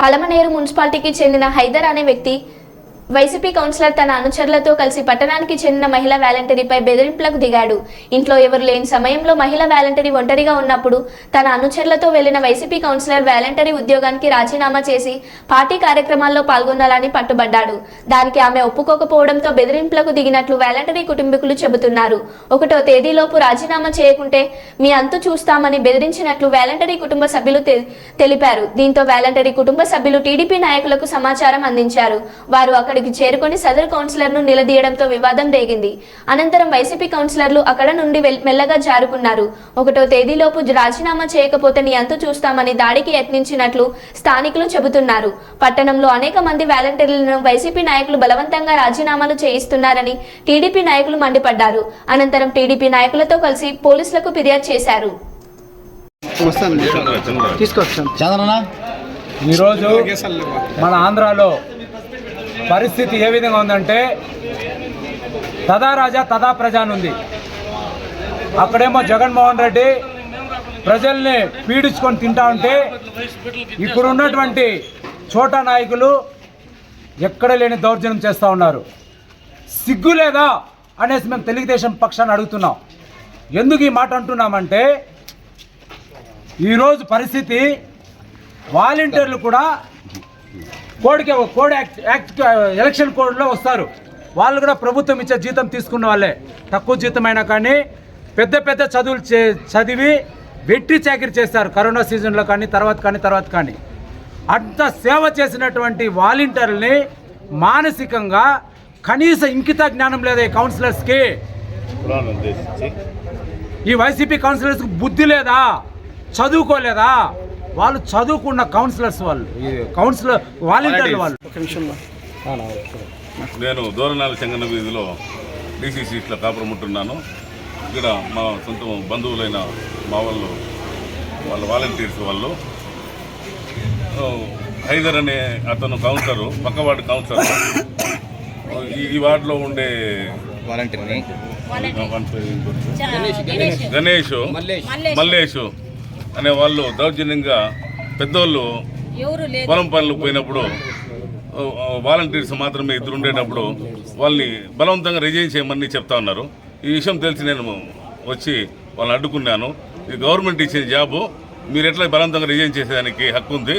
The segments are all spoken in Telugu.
పాలమనేరు మున్సిపాలిటీకి చెందిన హైదర్ అనే వ్యక్తి వైసీపీ కౌన్సిలర్ తన అనుచరులతో కలిసి పట్టణానికి చెందిన మహిళా వాలంటరీపై బెదిరింపులకు దిగాడు. ఇంట్లో ఎవరు లేని సమయంలో మహిళా వాలంటరీ ఒంటరిగా ఉన్నప్పుడు తన అనుచరులతో వెళ్ళిన వైసీపీ కౌన్సిలర్ వాలంటరీ ఉద్యోగానికి రాజీనామా చేసి పార్టీ కార్యక్రమాల్లో పాల్గొనాలని పట్టుబడ్డాడు. దానికి ఆమె ఒప్పుకోకపోవడంతో బెదిరింపులకు దిగినట్లు వాలంటరీ కుటుంబీకులు చెబుతున్నారు. ఒకటో తేదీలోపు రాజీనామా చేయకుంటే మీ అంతు చూస్తామని బెదిరించినట్లు వాలంటరీ కుటుంబ సభ్యులు తెలిపారు. దీంతో వాలంటరీ కుటుంబ సభ్యులు టీడీపీ నాయకులకు సమాచారం అందించారు. వారు అక్కడికి చేరుకొని సదరు కౌన్సిలర్ను నిలదీయడంతో వివాదం రేగింది. అనంతరం వైసీపీ కౌన్సిలర్లు అక్కడ నుండి మెల్లగా జారుకున్నారు. ఒకటో తేదీలోపు రాజీనామా చేయకపోతే నీ అంతు చూస్తామని దాడికి యత్నించినట్లు స్థానికులు చెబుతున్నారు. పట్టణంలో అనేక మంది వాలంటీర్లను వైసీపీ నాయకులు బలవంతంగా రాజీనామాలు చేయిస్తున్నారని టీడీపీ నాయకులు మండిపడ్డారు. అనంతరం టీడీపీ నాయకులతో కలిసి పోలీసులకు ఫిర్యాదు చేశారు. తీసుకొస్తాను. చంద్రనా ఈరోజు మన ఆంధ్రాలో పరిస్థితి ఏ విధంగా ఉందంటే తదా రాజా తదా ప్రజా అని ఉంది అక్కడేమో జగన్మోహన్ రెడ్డి ప్రజల్ని పీడించుకొని తింటా ఉంటే ఇప్పుడున్నటువంటి చోట చోటా నాయకులు ఎక్కడ లేని దౌర్జన్యం చేస్తూ ఉన్నారు. సిగ్గు లేదా అనేసి మేము తెలుగుదేశం పక్షాన్ని అడుగుతున్నాం. ఎందుకు ఈ మాట అంటున్నామంటే ఈరోజు పరిస్థితి వాలంటీర్లు కూడా కోడ్కి కోడ్ యాక్ట్ యాక్ట్ ఎలక్షన్ కోడ్లో వస్తారు. వాళ్ళు కూడా ప్రభుత్వం ఇచ్చే జీతం తీసుకున్న వాళ్ళే. తక్కువ జీతం అయినా కానీ పెద్ద పెద్ద చదువులు చే చదివి వెట్టి చాకిరి చేస్తారు. కరోనా సీజన్లో కానీ తర్వాత కానీ తర్వాత కానీ. అంత సేవ చేసినటువంటి వాలంటీర్లని మానసికంగా కనీస ఇంకిత జ్ఞానం లేదా ఈ కౌన్సిలర్స్కి. ఈ వైసీపీ కౌన్సిలర్స్కి బుద్ధి లేదా? చదువుకోలేదా? వాళ్ళు చదువుకున్న కౌన్సిలర్స్ వాళ్ళు. ఈ కౌన్సిలర్ వాలంటీర్లు వాళ్ళు. నేను దూరనాల చెంగన వీధిలో డీసీ సీట్లో కాపురం ఉంటున్నాను. ఇక్కడ మా సొంత బంధువులైన మా వాళ్ళు వాళ్ళ వాలంటీర్స్ వాళ్ళు. హైదర్ అనే అతను కౌన్సిలరు పక్క వార్డు కౌన్సిలర్ ఈ వార్డులో ఉండే పేరు గణేష్ మల్లేష్. అనే వాళ్ళు దౌర్జన్యంగా పెద్దోళ్ళు పొలం పనులు పోయినప్పుడు వాలంటీర్స్ మాత్రమే ఇద్దరు ఉండేటప్పుడు వాళ్ళని బలవంతంగా రిజైన్ చేయమని చెప్తా ఉన్నారు. ఈ విషయం తెలిసి నేను వచ్చి వాళ్ళని అడ్డుకున్నాను. ఇది గవర్నమెంట్ ఇచ్చిన జాబు. మీరు ఎట్లా బలవంతంగా రిజైన్ చేసేదానికి హక్కు ఉంది?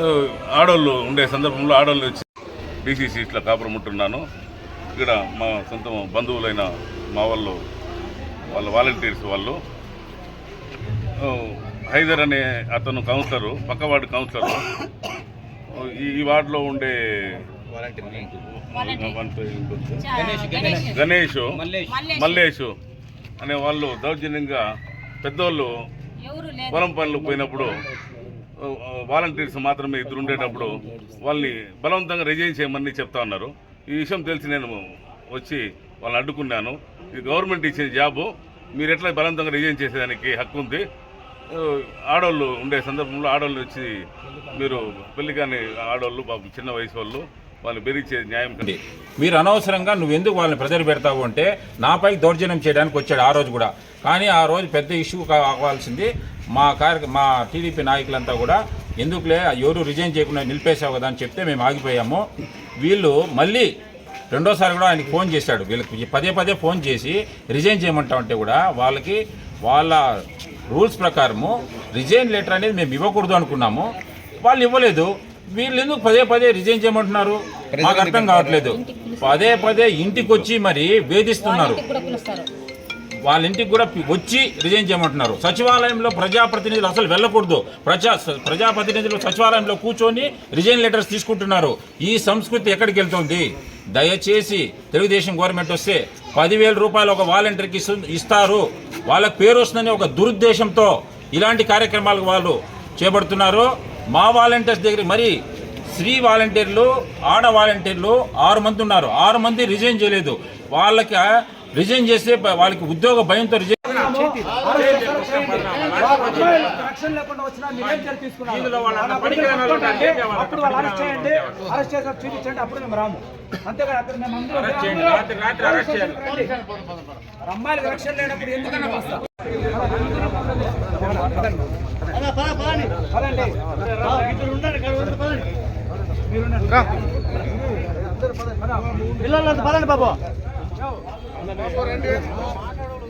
ఆ, ఆడోళ్ళు ఉండే సందర్భంలో ఆడోళ్ళు వచ్చి డీసీ సీట్లో కాపురం ఉంటున్నాను. ఇక్కడ మా సొంత బంధువులైన మా వాళ్ళు వాళ్ళ వాలంటీర్స్ వాళ్ళు హైదర్ అనే అతను కౌన్సిలరు పక్క వార్డు కౌన్సిలరు ఈ వార్డులో ఉండే. గణేష్ మల్లేష్. మల్లేష్. అనే వాళ్ళు దౌర్జన్యంగా పెద్దోళ్ళు పొలం పనులు పోయినప్పుడు వాలంటీర్స్ మాత్రమే ఇద్దరు ఉండేటప్పుడు వాళ్ళని బలవంతంగా రిజైన్ చేయమని చెప్తా ఉన్నారు. ఈ విషయం తెలిసి నేను వచ్చి వాళ్ళని అడ్డుకున్నాను. ఇది గవర్నమెంట్ ఇచ్చిన జాబు. మీరు ఎట్లా బలవంతంగా రిజైన్ చేసేదానికి హక్కు ఉంది? ఆడవాళ్ళు ఉండే సందర్భంలో ఆడవాళ్ళు వచ్చి మీరు పెళ్ళి కాని ఆడోళ్ళు పాపం చిన్న వయసు వాళ్ళు వాళ్ళు బెదిరించే న్యాయం మీరు అనవసరంగా నువ్వు ఎందుకు వాళ్ళని ప్రెజర్ పెడతావు అంటే నాపై దౌర్జన్యం చేయడానికి వచ్చాడు ఆ రోజు కూడా. కానీ ఆ రోజు పెద్ద ఇష్యూ కావాల్సింది మా కార్య మా టీడీపీ నాయకులంతా కూడా ఎందుకులే ఎవరు రిజైన్ చేయకుండా నిలిపేశావు కదా అని చెప్తే మేము ఆగిపోయాము. వీళ్ళు మళ్ళీ రెండోసారి కూడా ఆయనకి ఫోన్ చేశాడు. వీళ్ళకి పదే పదే ఫోన్ చేసి రిజైన్ చేయమంటామంటే కూడా వాళ్ళకి వాళ్ళ రూల్స్ ప్రకారము రిజైన్ లెటర్ అనేది మేము ఇవ్వకూడదు అనుకున్నాము. వాళ్ళు ఇవ్వలేదు. వీళ్ళు ఎందుకు పదే పదే రిజైన్ చేయమంటున్నారు? మాకు అర్థం కావట్లేదు. పదే పదే ఇంటికి వచ్చి మరి వేధిస్తున్నారు. వాళ్ళ ఇంటికి కూడా వచ్చి రిజైన్ చేయమంటున్నారు. సచివాలయంలో ప్రజాప్రతినిధులు అసలు వెళ్ళకూడదు. ప్రజా ప్రజాప్రతినిధులు సచివాలయంలో కూర్చొని రిజైన్ లెటర్స్ తీసుకుంటున్నారు. ఈ సంస్కృతి ఎక్కడికి వెళ్తుంది? దయచేసి తెలుగుదేశం గవర్నమెంట్ వస్తే పదివేల రూపాయలు ఒక వాలంటీర్కి ఇస్తు- ఇస్తారు. వాళ్ళకి పేరు వస్తుందని ఒక దురుద్దేశంతో ఇలాంటి కార్యక్రమాలకు వాళ్ళు చేపడుతున్నారు. మా వాలంటీర్స్ దగ్గర మరి స్త్రీ వాలంటీర్లు ఆడ వాలంటీర్లు ఆరు మంది ఉన్నారు. ఆరు మంది రిజైన్ చేయలేదు. వాళ్ళకి రిజైన్ చేస్తే వాళ్ళకి ఉద్యోగ భయంతో రిజైన్ రక్షణ లేకుండా వచ్చినా మీరేం చర్య తీసుకున్నారు? అప్పుడు వాళ్ళు అరెస్ట్ చేయండి. అరెస్ట్ చూపించండి అప్పుడు మేము రాము. అక్కడ మేము అందరం. అమ్మాయిలకు రక్షణ లేనప్పుడు వస్తాం? పిల్లలంతా పదండి. బాబు.